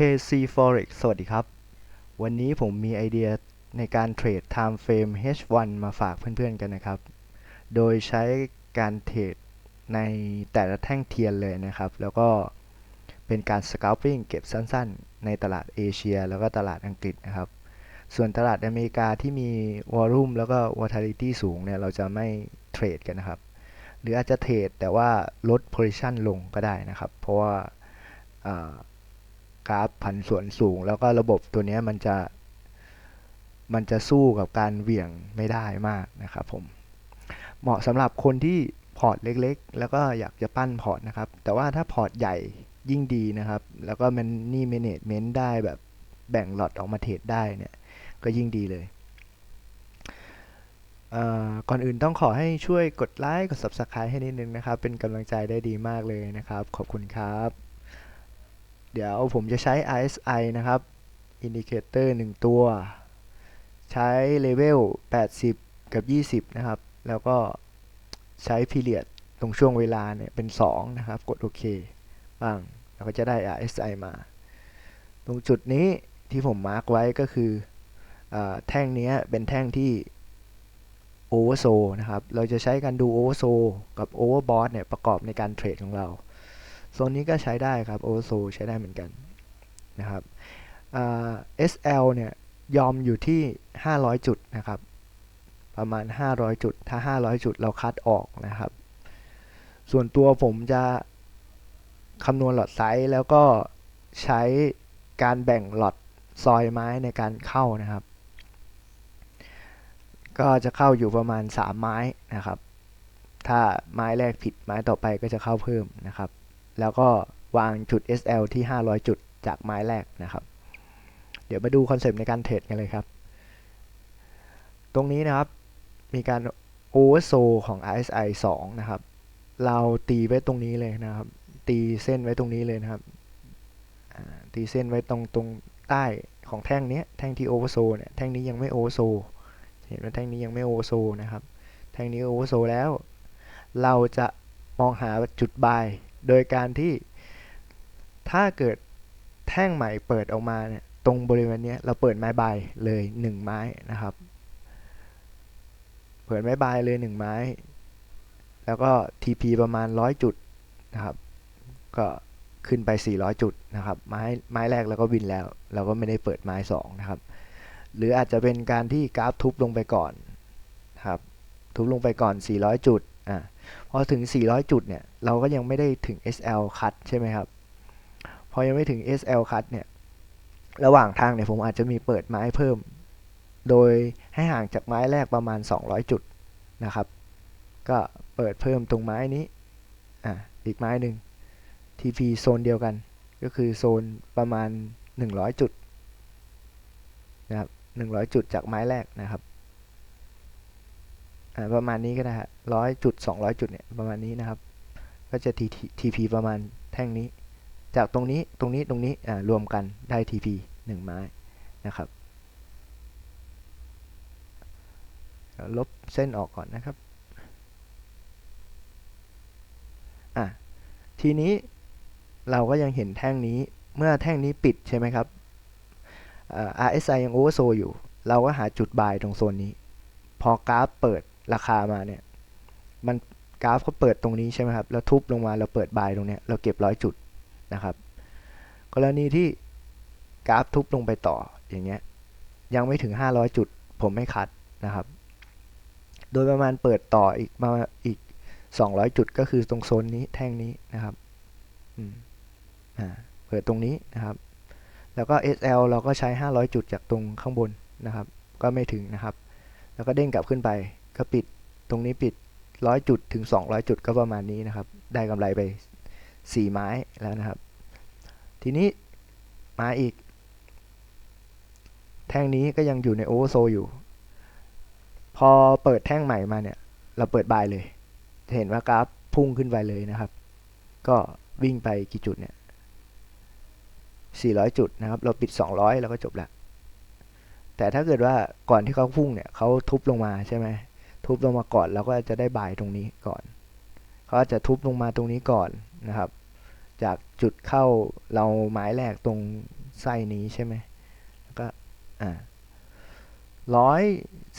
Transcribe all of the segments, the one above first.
KC Forex สวัสดีครับ วันนี้ผมมีไอเดียในการเทรด Time Frame H1 มาฝากเพื่อนๆกันนะครับ โดยใช้การเทรดในแต่ละแท่งเทียนเลยนะครับ แล้วก็เป็นการ scalping เก็บสั้นๆ ในตลาดเอเชีย แล้วก็ตลาดอังกฤษนะครับ ส่วนตลาดอเมริกาที่มีวอลลุ่มแล้วก็ volatility สูงเนี่ย เราจะไม่เทรดกันนะครับ หรืออาจจะเทรดแต่ว่าลด position ลงก็ได้นะครับ เพราะว่า กราฟผันผวนสูง แล้วก็ระบบตัวนี้มันจะมันจะสู้กับการเหวี่ยงไม่ได้มากนะครับผมเหมาะสำหรับคนที่พอร์ตเล็กๆ แล้วก็อยากจะปั้นพอร์ตนะครับ แต่ว่าถ้าพอร์ตใหญ่ยิ่งดีนะครับ แล้วก็มันนี่เมเนจเมนต์ได้แบบแบ่งหลอตออกมาเทรดได้เนี่ยก็ยิ่งดีเลยก่อนอื่นต้องขอให้ช่วยกดไลค์กด Subscribe ให้นิดนึงนะครับ เป็นกำลังใจได้ดีมากเลยนะครับ ขอบคุณครับ เดี๋ยวผมจะใช้ RSI นะครับ Indicator 1ตัว ใช้เลเวล80 กับ 20 นะครับ แล้วก็ใช้ period ตรงช่วงเวลาเนี่ยเป็น 2 นะครับ กดโอเคบ้างแล้วก็จะได้ RSI มา ตรงจุดนี้ที่ผมมาร์กไว้ก็คืออแท่งนี้เป็นแท่งที่ Oversold นะครับ เราจะใช้การดู Oversold กับ Overbought เนี่ยประกอบในการเทรดของเรา โซนนี้ก็ใช้ได้ครับ Oversold ใช้ได้เหมือนกันนะครับ SL เนี่ยยอมอยู่ที่ 500 จุดนะครับ ประมาณ 500 จุด ถ้า 500 จุดเราคัดออกนะครับ ส่วนตัวผมจะคำนวณหลอดไซส์แล้วก็ใช้การแบ่งหลอดซอยไม้ในการเข้านะครับ ก็จะเข้าอยู่ประมาณ 3 ไม้นะครับ ถ้าไม้แรกผิดไม้ต่อไปก็จะเข้าเพิ่มนะครับ แล้วก็วางจุด SL ที่ 500 จุดจากไม้แรกนะครับ เดี๋ยวมาดูคอนเซปต์ในการเทรดกันเลยครับ ตรงนี้นะครับ มีการ oversold ของ RSI 2 นะครับ เราตีไว้ตรงนี้เลยนะครับ ตีเส้นไว้ตรงนี้เลยนะครับ ตีเส้นไว้ตรงตรงใต้ของแท่งนี้แท่งที่ oversold เนี่ย แท่งนี้ยังไม่ oversold เห็นว่าแท่งนี้ยังไม่ oversold นะครับ แท่งนี้ oversold แล้ว เราจะมองหาจุด buy โดยการที่ถ้าเกิดแท่งใหม่เปิดออกมาเนี่ยตรงบริเวณนี้เราเปิดไม้บายเลย 1 ไม้นะครับ เปิดไม้บายเลย 1 ไม้ แล้วก็ TP ประมาณ 100 จุดนะครับ ก็ขึ้นไป 400 จุดนะครับ ไม้ไม้แรกเราก็วินแล้ว เราก็ไม่ได้เปิดไม้ 2 นะครับ หรืออาจจะเป็นการที่กราฟทุบลงไปก่อนครับ ทุบลงไปก่อน 400 จุด พอถึง 400 จุดเนี่ย เราก็ยังไม่ได้ถึง SL คัดใช่ไหมครับ พอยังไม่ถึง SL คัดเนี่ย ระหว่างทางเนี่ยผมอาจจะมีเปิดไม้เพิ่ม โดยให้ห่างจากไม้แรกประมาณ 200 จุดนะครับ ก็เปิดเพิ่มตรงไม้นี้อะอีกไม้หนึ่ง TP โซนเดียวกัน ก็คือโซนประมาณ 100 จุดนะครับ100 จุดจากไม้แรกนะครับ ประมาณนี้ก็ได้ฮะร้อยจุด200จุดเนี่ยประมาณนี้นะครับ ก็จะ TP ประมาณแท่งนี้ จากตรงนี้ตรงนี้ตรงนี้รวมกันได้ TP 1ไม้นะครับ ลบเส้นออกก่อนนะครับอะทีนี้เราก็ยังเห็นแท่งนี้เมื่อแท่งนี้ปิดใช่ไหมครับ RSI ยัง oversold อยู่ เราก็หาจุด buy ตรงโซนนี้ พอกราฟเปิด ราคามาเนี่ย มันกราฟเขาเปิดตรงนี้ใช่ไหมครับ แล้วทุบลงมาเราเปิด buy ตรงเนี้ยเราเก็บร้อยจุดนะครับ กรณีที่กราฟทุบลงไปต่ออย่างเงี้ย ยังไม่ถึง 500 จุด ผมไม่คัดนะครับ โดยประมาณเปิดต่ออีกมาอีก 200 จุดก็คือตรงโซนนี้แท่งนี้นะครับอืมอ่าเปิดตรงนี้นะครับ แล้วก็ SL เราก็ใช้ 500 จุดจากตรงข้างบนนะครับ ก็ไม่ถึงนะครับ แล้วก็เด้งกลับขึ้นไป ก็ปิดตรงนี้ปิด 100 จุดถึง 200 จุดก็ประมาณนี้นะครับ ได้กำไรไป 4 ไม้แล้วนะครับ ทีนี้มาอีก แท่งนี้ก็ยังอยู่ในโอเวอร์โซอยู่ พอเปิดแท่งใหม่มาเนี่ย เราเปิดบายเลยจะเห็นว่ากราฟพุ่งขึ้นไปเลยนะครับ ก็วิ่งไปกี่จุดเนี่ย 400 จุดนะครับ เราปิด 200 แล้วก็จบละแต่ถ้าเกิดว่าก่อนที่เขาพุ่งเนี่ยเขาทุบลงมาใช่ไหม ทุบลงมาก่อนเราก็จะได้บายตรงนี้ก่อนเขาจะทุบลงมาตรงนี้ก่อนนะครับ จากจุดเข้าเราไม้แรกตรงไส้นี้ใช่ไหมแล้วก็อ่าร้อย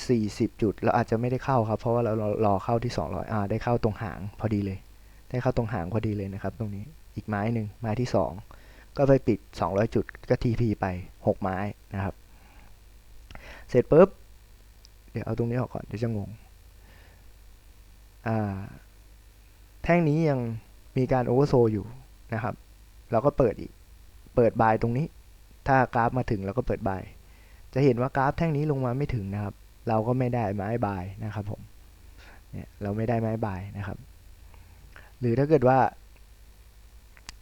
สี่สิบจุดเราอาจจะไม่ได้เข้าครับ เพราะว่าเรารอรอเข้าที่สองร้อยอ่าได้เข้าตรงหางพอดีเลย ได้เข้าตรงหางพอดีเลยนะครับ ตรงนี้อีกไม้หนึ่งไม้ที่สองก็ไปปิด 200 จุดก็ TP ไป 6 ไม้นะครับ เสร็จปุ๊บ เดี๋ยวเอาตรงนี้ออกก่อน เดี๋ยวจะงง แท่งนี้ยังมีการโอเวอร์โซอยู่นะครับ เราก็เปิดอีก เปิดบายตรงนี้ ถ้ากราฟมาถึงเราก็เปิดบาย จะเห็นว่ากราฟแท่งนี้ลงมาไม่ถึงนะครับ เราก็ไม่ได้ไม้บายนะครับผมเนี่ยเราไม่ได้ไม้บายนะครับ หรือถ้าเกิดว่า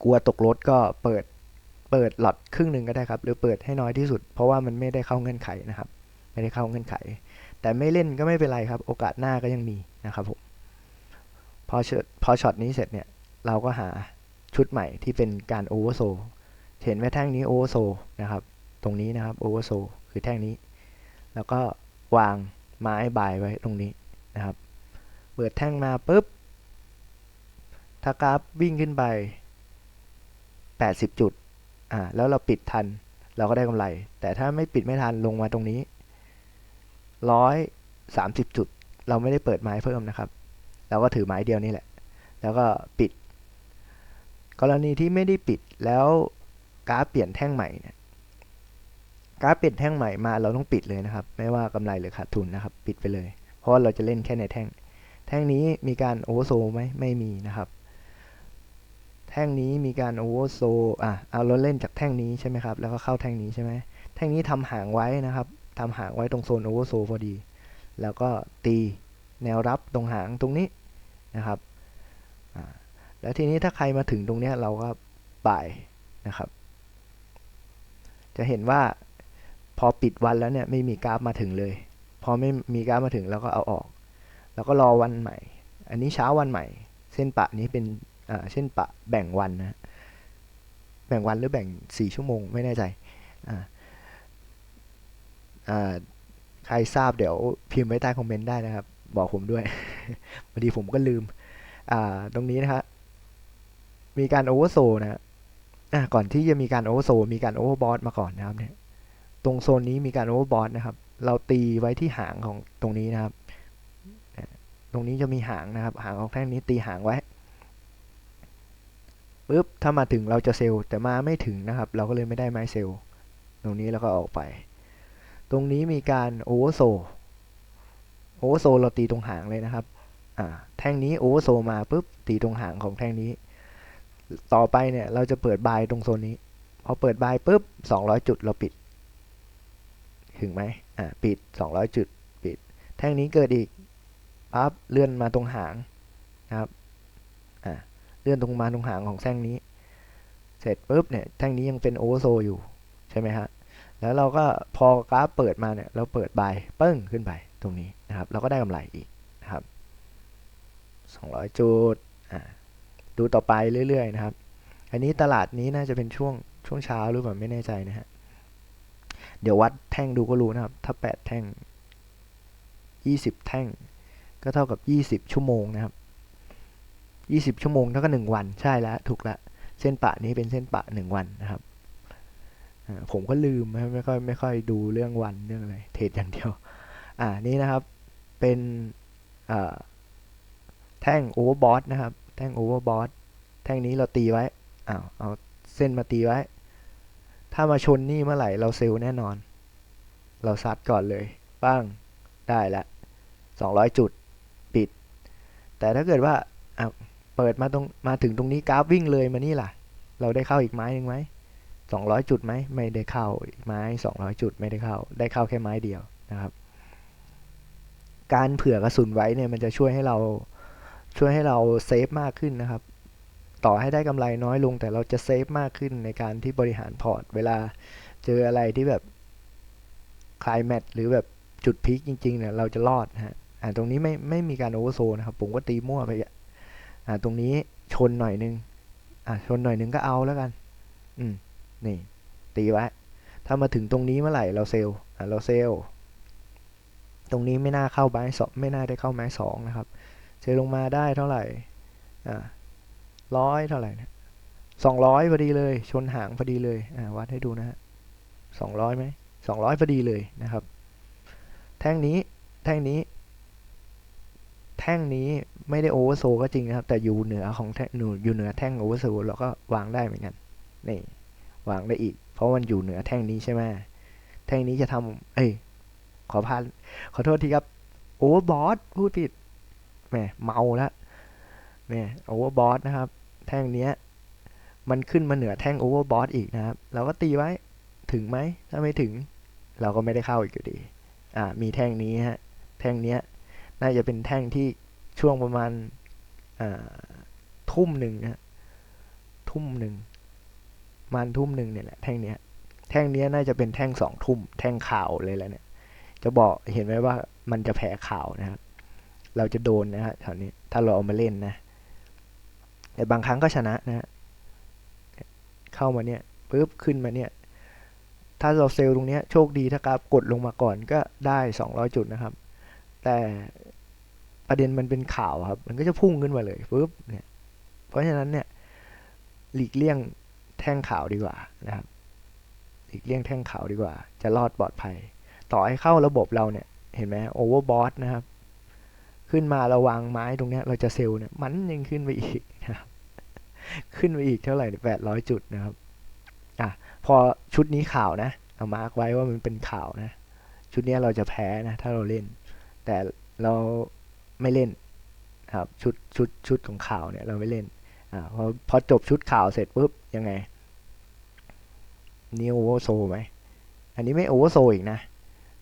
กลัวตกรถก็เปิดเปิดหลอดครึ่งหนึ่งก็ได้ครับ หรือเปิดให้น้อยที่สุด เพราะว่ามันไม่ได้เข้าเงื่อนไขนะครับ ไม่ได้เข้าเงื่อนไข แต่ไม่เล่นก็ไม่เป็นไรครับ โอกาสหน้าก็ยังมีนะครับผม อช็อพอช็อตนี้เสร็จเนี่ย เราก็หาชุดใหม่ที่เป็นการโอเวอร์โซเห็นไหมแท่งนี้โอเวอร์โซนะครับ ตรงนี้นะครับโอเวอร์โซคือแท่งนี้ แล้วก็วางไม้บายไว้ตรงนี้นะครับ เปิดแท่งมาปุ๊บถ้ากราฟวิ่งขึ้นไป 80 จุด อ่า แล้วเราปิดทัน เราก็ได้กำไร แต่ถ้าไม่ปิดไม่ทันลงมาตรงนี้ 130 จุด เราไม่ได้เปิดไม้เพิ่มนะครับ เราก็ถือไม้เดียวนี่แหละ แล้วก็ปิด กรณีที่ไม่ได้ปิดแล้วกราฟเปลี่ยนแท่งใหม่เนี่ยกราฟเปลี่ยนแท่งใหม่มาเราต้องปิดเลยนะครับ ไม่ว่ากำไรหรือขาดทุนนะครับ ปิดไปเลย เพราะเราจะเล่นแค่ในแท่ง แท่งนี้มีการโอเวอร์โซไหมไม่มีนะครับ แท่งนี้มีการโอเวอร์โซอะเอาเราเล่นจากแท่งนี้ใช่ไหมครับ แล้วก็เข้าแท่งนี้ใช่ไหมแท่งนี้ทำห่างไว้นะครับทำห่างไว้ตรงโซนโอเวอร์โซพอดี แล้วก็ตี แนวรับตรงหางตรงนี้นะครับแล้วทีนี้ถ้าใครมาถึงตรงนี้เราก็บ่ายนะครับ จะเห็นว่าพอปิดวันแล้วเนี่ยไม่มีกราฟมาถึงเลย พอไม่มีกราฟมาถึงเราก็เอาออก แล้วก็รอวันใหม่ อันนี้เช้าวันใหม่ เส้นปะนี้เป็นเส้นปะแบ่งวันนะแบ่งวันหรือแบ่งสี่ชั่วโมงไม่แน่ใจใครทราบเดี๋ยวพิมพ์ไว้ใต้คอมเมนต์ได้นะครับ บอกผมด้วยพอดีผมก็ลืม อ่า ตรงนี้นะครับมีการโอเวอร์โซนะอะก่อนที่จะมีการโอเวอร์โซมีการโอเวอร์บอทมาก่อนนะครับ เนี่ย ตรงโซนนี้มีการโอเวอร์บอทนะครับ เราตีไว้ที่หางของตรงนี้นะครับ ตรงนี้จะมีหางนะครับ หางของแท่งนี้ตีหางไว้ปุ๊บถ้ามาถึงเราจะเซลล์แต่มาไม่ถึงนะครับ เราก็เลยไม่ได้ไม้เซลล์ตรงนี้แล้วก็ออกไป ตรงนี้มีการโอเวอร์โซ โอเวอร์โซเราตีตรงหางเลยนะครับ อ่า แท่งนี้โอเวอร์โซมาปุ๊บตีตรงหางของแท่งนี้ ต่อไปเนี่ยเราจะเปิดบายตรงโซนนี้ พอเปิดบายปุ๊บ200 จุดเราปิด ถึงไหมอ่า ปิด 200 จุด ปิด แท่งนี้เกิดอีก ปั๊บ เลื่อนมาตรงหางนะครับ อ่า เลื่อนตรงมาตรงหางของแท่งนี้ เสร็จปุ๊บเนี่ย แท่งนี้ยังเป็นโอเวอร์โซอยู่ ใช่ไหมฮะ แล้วเราก็พอกราฟเปิดมาเนี่ย เราเปิดบายปึ้งขึ้นไปตรงนี้ นะครับเราก็ได้กำไรอีกนะครับ200 จุดดูต่อไปเรื่อยๆนะครับ อันนี้ตลาดนี้น่าจะเป็นช่วงช่วงเช้าหรือเปล่าไม่แน่ใจนะฮะเดี๋ยววัดแท่งดูก็รู้นะครับ ถ้า 8 แท่ง 20 แท่ง ก็เท่ากับ 20 ชั่วโมงนะครับ 20 ชั่วโมงเท่ากับ1วัน ใช่แล้วถูกละ เส้นปะนี้เป็นเส้นปะ 1 วันนะครับ ผมก็ลืมไม่ค่อยไม่ค่อยดูเรื่องวันเรื่องอะไร เทรดอย่างเดียว อ่า นี่นะครับ เป็นแท่งโอเวอร์บอทนะครับ แท่งโอเวอร์บอทแท่งนี้เราตีไว้อ้าวเอาเส้นมาตีไว้ ถ้ามาชนนี่เมื่อไหร่เราเซลล์แน่นอน เราซัดก่อนเลยปั้งได้ละ200 จุดปิด แต่ถ้าเกิดว่าอ้าเปิดมาตรงมาถึงตรงนี้กราฟวิ่งเลยมานี่ล่ะ เราได้เข้าอีกไม้หนึ่งไหม200 จุดไหมไม่ได้เข้าไม้ 200 จุดไม่ได้เข้า ได้เข้าแค่ไม้เดียวนะครับ การเผื่อกระสุนไว้เนี่ยมันจะช่วยให้เราช่วยให้เราเซฟมากขึ้นนะครับ ต่อให้ได้กำไรน้อยลงแต่เราจะเซฟมากขึ้นในการที่บริหารพอร์ต เวลาเจออะไรที่แบบคลายแมทหรือแบบจุดพีคจริงๆเนี่ยเราจะรอดฮะอ่าตรงนี้ไม่ไม่มีการโอเวอร์โซนะครับ ผมก็ตีมั่วไปอ่าตรงนี้ชนหน่อยนึงอ่าชนหน่อยนึงก็เอาแล้วกัน อืมนี่ ตีไว้ ถ้ามาถึงตรงนี้เมื่อไหร่เราเซลอ่าเราเซล ตรงนี้ไม่น่าเข้าไม้สองไม่น่าได้เข้าไม้สองนะครับเซลงมาได้เท่าไหร่อ่าร้อยเท่าไหร่นะสองร้อยพอดีเลย ชนหางพอดีเลยอ่าวัดให้ดูนะฮะสองร้อยไหมสองร้อยพอดีเลยนะครับ แท่งนี้แท่งนี้ แท่งนี้ไม่ได้โอเวอร์โซก็จริงนะครับ แต่อยู่เหนือของแท่งอยู่เหนือแท่งโอเวอร์โซเราก็วางได้เหมือนกันนี่วางได้อีก เพราะมันอยู่เหนือแท่งนี้ใช่ไหมแท่งนี้จะทำเอ้ยขอพาน ขอโทษทีครับโอเวอร์บอสพูดผิดแหมเมาแล้วเนี่ยโอเวอร์บอสนะครับ แท่งเนี้ย มันขึ้นมาเหนือแท่งโอเวอร์บอสอีกนะครับ เราก็ตีไว้ถึงไหมถ้าไม่ถึง เราก็ไม่ได้เข้าอีกอยู่ดี อ่า มีแท่งนี้ฮะแท่งเนี้ย น่าจะเป็นแท่งที่ช่วงประมาณอ่าทุ่มหนึ่งนะฮะทุ่มหนึ่งมันทุ่มหนึ่งเนี่ยแหละแท่งเนี้ย แท่งเนี้ยน่าจะเป็นแท่งสองทุ่ม แท่งข่าวเลยแหละเนี่ย จะบอกเห็นไหมว่ามันจะแพ้ข่าวนะครับ เราจะโดนนะฮะแถวนี้ถ้าเราเอามาเล่นนะ แต่บางครั้งก็ชนะนะเข้ามาเนี่ยปุ๊บขึ้นมาเนี่ย ถ้าเราเซลล์ตรงเนี้ยโชคดีถ้ากราฟกดลงมาก่อนก็ได้ 200 จุดนะครับ แต่ประเด็นมันเป็นข่าวครับ มันก็จะพุ่งขึ้นมาเลยปุ๊บเนี่ย เพราะฉะนั้นเนี่ยหลีกเลี่ยงแท่งข่าวดีกว่านะครับ หลีกเลี่ยงแท่งข่าวดีกว่า จะรอดปลอดภัย ต่อให้เข้าระบบเราเนี่ย เห็นไหมโอเวอร์บอสนะครับ ขึ้นมาเราวางไม้ตรงเนี้ยเราจะเซลล์เนี่ยมันยังขึ้นไปอีกนะครับขึ้นไปอีกเท่าไหร่แปดร้อยจุดนะครับอะพอชุดนี้ข่าวนะเอามาร์กไว้ว่ามันเป็นข่าวนะ ชุดนี้เราจะแพ้นะ ถ้าเราเล่น แต่เราไม่เล่นครับชุดชุดชุดของข่าวเนี่ยเราไม่เล่นอ่าพอพอจบชุดข่าวเสร็จปุ๊บยังไงนี่โอเวอร์โซไหมอันนี้ไม่โอเวอร์โซอีกนะ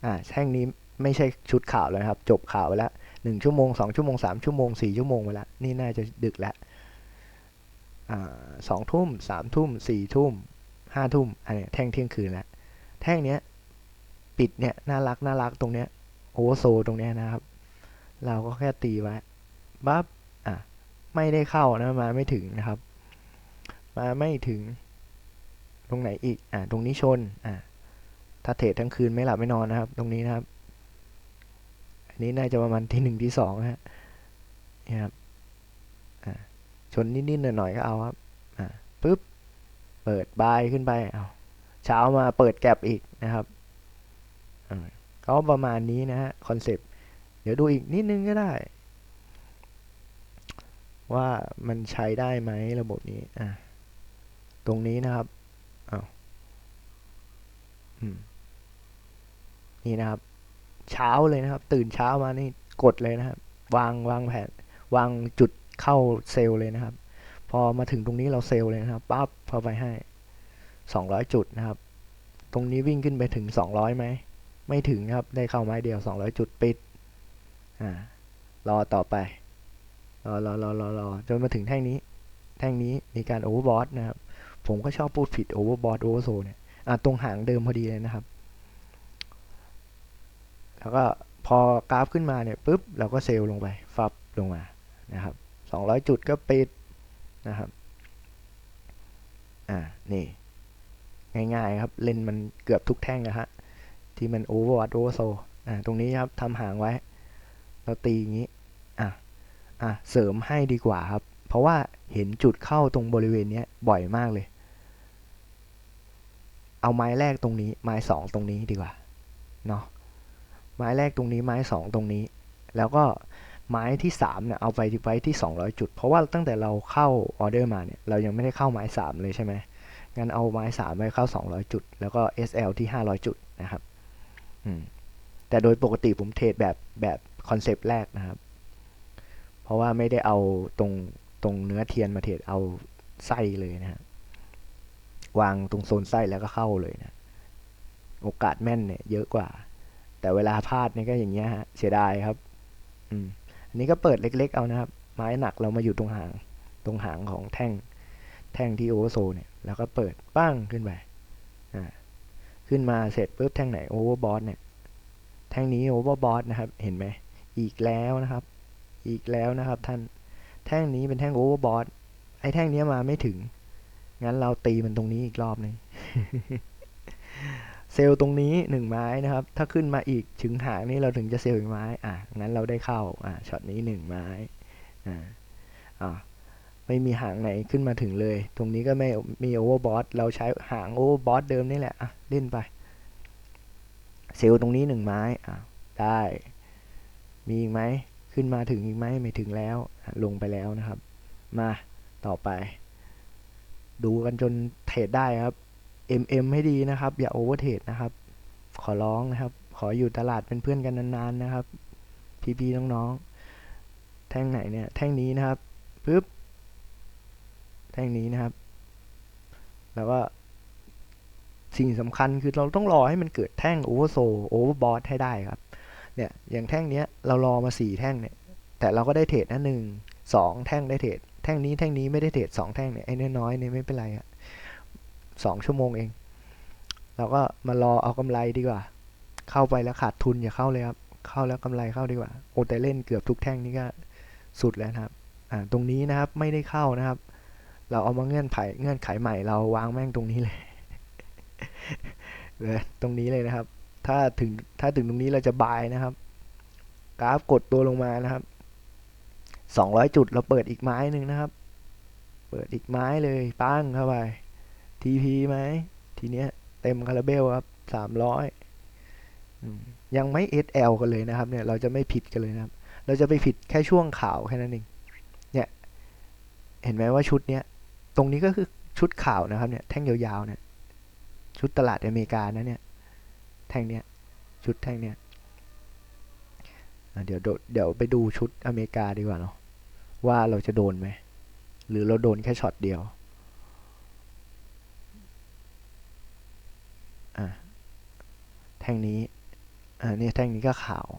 อ่าแท่งนี้ไม่ใช่ชุดข่าวแล้วครับ จบข่าวไปแล้วหนึ่งชั่วโมงสองชั่วโมงสามชั่วโมงสี่ชั่วโมงไปแล้วนี่น่าจะดึกแล้วสองทุ่มสามทุ่มสี่ทุ่มห้าทุ่มอันนี้แท่งเที่ยงคืนแล้วแท่งเนี้ยปิดเนี่ยน่ารักน่ารักตรงเนี้ยโอเวอร์โซตรงเนี้ยนะครับ เราก็แค่ตีไว้บับอะไม่ได้เข้านะมาไม่ถึงนะครับ มาไม่ถึง ตรงไหนอีกอะตรงนี้ชนอะ ถ้าเทรดทั้งคืนไม่หลับไม่นอนนะครับ ตรงนี้นะครับ อันนี้น่าจะประมาณที่หนึ่งที่สองนะฮะนี่ครับอะชนนิดๆหน่อยๆก็เอาครับอ่าปุ๊บเปิดบายขึ้นไปเอาเช้ามาเปิดแก็บอีกนะครับก็ประมาณนี้นะฮะคอนเซปต์เดี๋ยวดูอีกนิดนึงก็ได้ ว่ามันใช้ได้ไหมระบบนี้อะตรงนี้นะครับเอาอืม นี่นะครับ เช้าเลยนะครับ ตื่นเช้ามานี่กดเลยนะครับ วางวางแผนวางจุดเข้าเซลล์เลยนะครับ พอมาถึงตรงนี้เราเซลล์เลยนะครับปั๊บพอไปให้ 200 จุดนะครับ ตรงนี้วิ่งขึ้นไปถึง 200ไหมไม่ถึงครับได้เข้าไม้เดียว 200 จุดปิดอ่ารอต่อไปรอรอรอรอรอจนมาถึงแท่งนี้ แท่งนี้มีการโอเวอร์บอทนะครับ ผมก็ชอบพูดผิดโอเวอร์บอทโอเวอร์โซเนี่ยอ่าตรงหางเดิมพอดีเลยนะครับ แล้วก็พอกราฟขึ้นมาเนี่ยปุ๊บเราก็เซลล์ลงไปฟับลงมานะครับ200 จุดก็ปิดนะครับอ่านี่ง่ายๆครับเล่นมันเกือบทุกแท่งนะฮะที่มันโอเวอร์วัตโอเวอร์โซอ่าตรงนี้ครับทำหางไว้ เราตีอย่างนี้อะอะเสริมให้ดีกว่าครับ เพราะว่าเห็นจุดเข้าตรงบริเวณนี้บ่อยมากเลย เอาไม้แรกตรงนี้ไม้สองตรงนี้ดีกว่าเนาะ ไม้แรกตรงนี้ไม้สองตรงนี้ แล้วก็ไม้ที่3เนี่ยเอาไปไว้ที่ 200 จุด เพราะว่าตั้งแต่เราเข้าออเดอร์มาเนี่ยเรายังไม่ได้เข้าไม้ 3 เลยใช่ไหมงั้นเอาไม้ 3 ไว้เข้า 200 จุด แล้วก็ SL ที่ 500 จุดนะครับอืมแต่โดยปกติผมเทรดแบบแบบคอนเซปต์แรกนะครับ เพราะว่าไม่ได้เอาตรงตรงเนื้อเทียนมาเทรดเอาไส้เลยนะฮะวางตรงโซนไส้แล้วก็เข้าเลยนะ โอกาสแม่นเนี่ยเยอะกว่า แต่เวลาพลาดเนี่ยก็อย่างเงี้ยฮะเสียดายครับ อืมอันนี้ก็เปิดเล็ก ๆ เอานะครับ ไม้หนักเรามาอยู่ตรงหาง ตรงหางของแท่ง แท่งที่โอเวอร์โซเนี่ย แล้วก็เปิดปั้งขึ้นไปอ่าขึ้นมาเสร็จปุ๊บแท่งไหนโอเวอร์บอสเนี่ย แท่งนี้โอเวอร์บอสนะครับ เห็นไหม อีกแล้วนะครับ อีกแล้วนะครับ ท่าน แท่งนี้เป็นแท่งโอเวอร์บอสไอ้แท่งนี้มาไม่ถึง งั้นเราตีมันตรงนี้อีกรอบหนึ่ง เซลล์ตรงนี้หนึ่งไม้นะครับ ถ้าขึ้นมาอีกถึงหางนี้เราถึงจะเซลล์อีกไม้ อะงั้นเราได้เข้า อะช็อตนี้หนึ่งไม้ อ่าอ่าไม่มีหางไหนขึ้นมาถึงเลย ตรงนี้ก็ไม่มีโอเวอร์บอสเราใช้หางโอเวอร์บอสเดิมนี่แหละ อะเล่นไป เซลล์ตรงนี้หนึ่งไม้ อะได้ มีอีกไหม ขึ้นมาถึงอีกไหมไม่ถึงแล้ว ลงไปแล้วนะครับ มาต่อไป ดูกันจนเทรดได้ครับ MM ให้ดีนะครับ อย่าโอเวอร์เทรดนะครับ ขอร้องนะครับ ขออยู่ตลาดเป็นเพื่อนกันนานๆนะครับ พี่ๆน้องๆ แท่งไหนเนี่ย แท่งนี้นะครับปึ๊บ แท่งนี้นะครับ แล้วก็สิ่งสำคัญคือเราต้องรอให้มันเกิดแท่งโอเวอร์โซโอเวอร์บอทให้ได้ครับ เนี่ย อย่างแท่งเนี้ยเรารอมาสี่แท่งเนี่ย แต่เราก็ได้เทรดนะหนึ่งสองแท่งได้เทรด แท่งนี้แท่งนี้ไม่ได้เทรดสองแท่งเนี่ยไอ้น้อยๆเนี่ยไม่เป็นไรอะ สองชั่วโมงเอง เราก็มารอเอากำไรดีกว่า เข้าไปแล้วขาดทุนอย่าเข้าเลยครับ เข้าแล้วกำไรเข้าดีกว่า โอแต่เล่นเกือบทุกแท่งนี่ก็สุดแล้วนะครับ อ่า ตรงนี้นะครับไม่ได้เข้านะครับ เราเอามาเงื่อนไขเงื่อนไขใหม่เราวางแม่งตรงนี้เลยเลยตรงนี้เลยนะครับ ถ้าถึงถ้าถึงตรงนี้เราจะบายนะครับ กราฟกดตัวลงมานะครับสองร้อยจุดเราเปิดอีกไม้หนึ่งนะครับ เปิดอีกไม้เลยปั้งเข้าไป TP ไหมทีเนี้ยเต็มคาราเบลครับสามร้อยยังไม่ SL กันเลยนะครับเนี่ยเราจะไม่ผิดกันเลยนะครับ เราจะไปผิดแค่ช่วงข่าวแค่นั้นเองเนี่ยเห็นไหมว่าชุดเนี้ยตรงนี้ก็คือชุดข่าวนะครับเนี่ยแท่งยาวๆเนี่ยชุดตลาดอเมริกานะเนี่ยแท่งเนี้ยชุดแท่งเนี้ยเดี๋ยวเดี๋ยวไปดูชุดอเมริกาดีกว่าเนาะว่าเราจะโดนไหมหรือเราโดนแค่ช็อตเดียวอะ แท่งนี้อ่าเนี่ยแท่งนี้ก็ขาว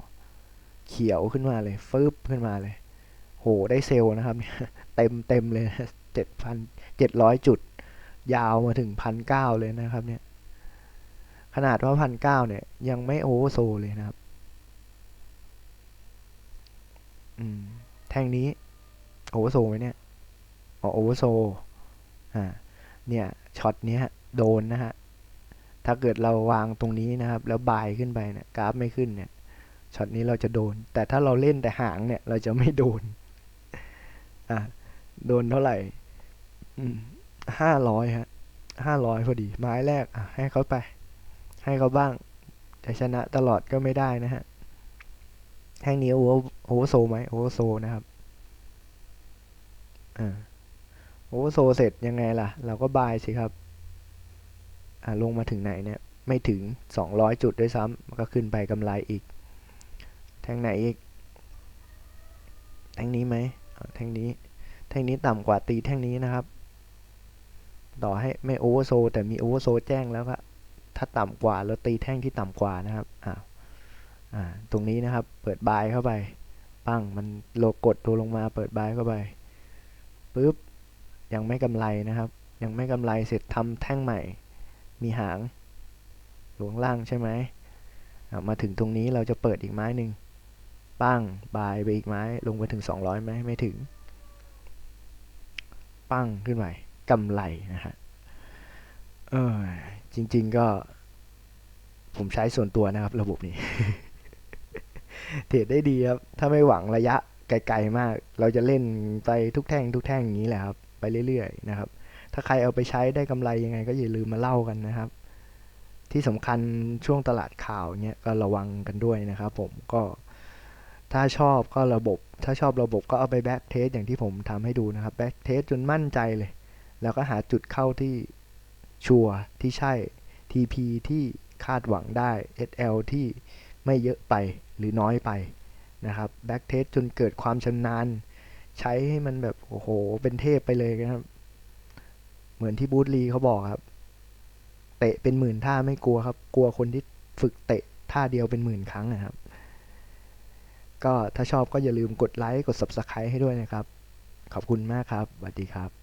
เขียวขึ้นมาเลยฟึบขึ้นมาเลย โหได้เซลล์นะครับเนี่ยเต็มเต็มเลยเจ็ดพันเจ็ดร้อยจุด ยาวมาถึงพันเก้าเลยนะครับเนี่ยขนาดว่าพันเก้าเนี่ยยังไม่โอเวอร์โซเลยนะครับอืมแท่งนี้โอเวอร์โซไหมเนี่ยอ๋อโอเวอร์โซอ่าเนี่ยช็อตเนี้ยโดนนะฮะ ถ้าเกิดเราวางตรงนี้นะครับ แล้วบายขึ้นไปเนี่ยกราฟไม่ขึ้นเนี่ยช็อตนี้เราจะโดน แต่ถ้าเราเล่นแต่หางเนี่ย เราจะไม่โดนอะโดนเท่าไหร่ห้าร้อยฮะห้าร้อยพอดี ไม้แรกอะให้เขาไป ให้เขาบ้างจะชนะตลอดก็ไม่ได้นะฮะแท่งนี้โอเวอร์โอเวอร์โซไหมโอเวอร์โซนะครับอ่าโอเวอร์โซเสร็จยังไงล่ะ เราก็บายสิครับ ลงมาถึงไหนเนี่ยไม่ถึง 200 จุดด้วยซ้ำก็ขึ้นไปกำไรอีก แท่งไหนอีก แท่งนี้ไหมแท่งนี้ แท่งนี้ต่ำกว่าตีแท่งนี้นะครับ ต่อให้ไม่โอเวอร์โซแต่มีโอเวอร์โซแจ้งแล้วก็ถ้าต่ำกว่าเราตีแท่งที่ต่ำกว่านะครับอ่าตรงนี้นะครับ เปิดบายเข้าไป ปั้ง มันโลกดตัวลงมา เปิดบายเข้าไปปุ๊บ ยังไม่กำไรนะครับ ยังไม่กำไรเสร็จทำแท่งใหม่ มีหางหลวงล่างใช่ไหมมาถึงตรงนี้เราจะเปิดอีกไม้หนึ่งปั้งบายไปอีกไม้ลงไปถึง 200ไหมไม่ถึง ปั้งขึ้นไปกำไรนะฮะเออจริง ๆ ก็ ผมใช้ส่วนตัวนะครับระบบนี้ เทรดได้ดีครับ ถ้าไม่หวังระยะไกลๆมาก เราจะเล่นไปทุกแท่งทุกแท่งอย่างนี้แหละครับ ไปเรื่อยๆนะครับ ถ้าใครเอาไปใช้ได้กำไรยังไง ก็อย่าลืมมาเล่ากันนะครับ ที่สำคัญช่วงตลาดข่าวเนี้ยก็ระวังกันด้วยนะครับ ผมก็ถ้าชอบก็ระบบ ถ้าชอบระบบก็เอาไปแบ็กเทสอย่างที่ผมทำให้ดูนะครับแบ็กเทสจนมั่นใจเลย แล้วก็หาจุดเข้าที่ชัวร์ที่ใช่ TP ที่คาดหวังได้ SL ที่ไม่เยอะไปหรือน้อยไปนะครับแบ็กเทสจนเกิดความชำนาญ ใช้ให้มันแบบ โอ้โห เป็นเทพไปเลยนะครับ เหมือนที่บูธลีเขาบอกครับ เตะเป็นหมื่นท่าไม่กลัวครับ กลัวคนที่ฝึกเตะท่าเดียวเป็นหมื่นครั้งนะครับ ก็ถ้าชอบก็อย่าลืมกดไลค์กด Subscribe ให้ด้วยนะครับ ขอบคุณมากครับสวัสดีครับ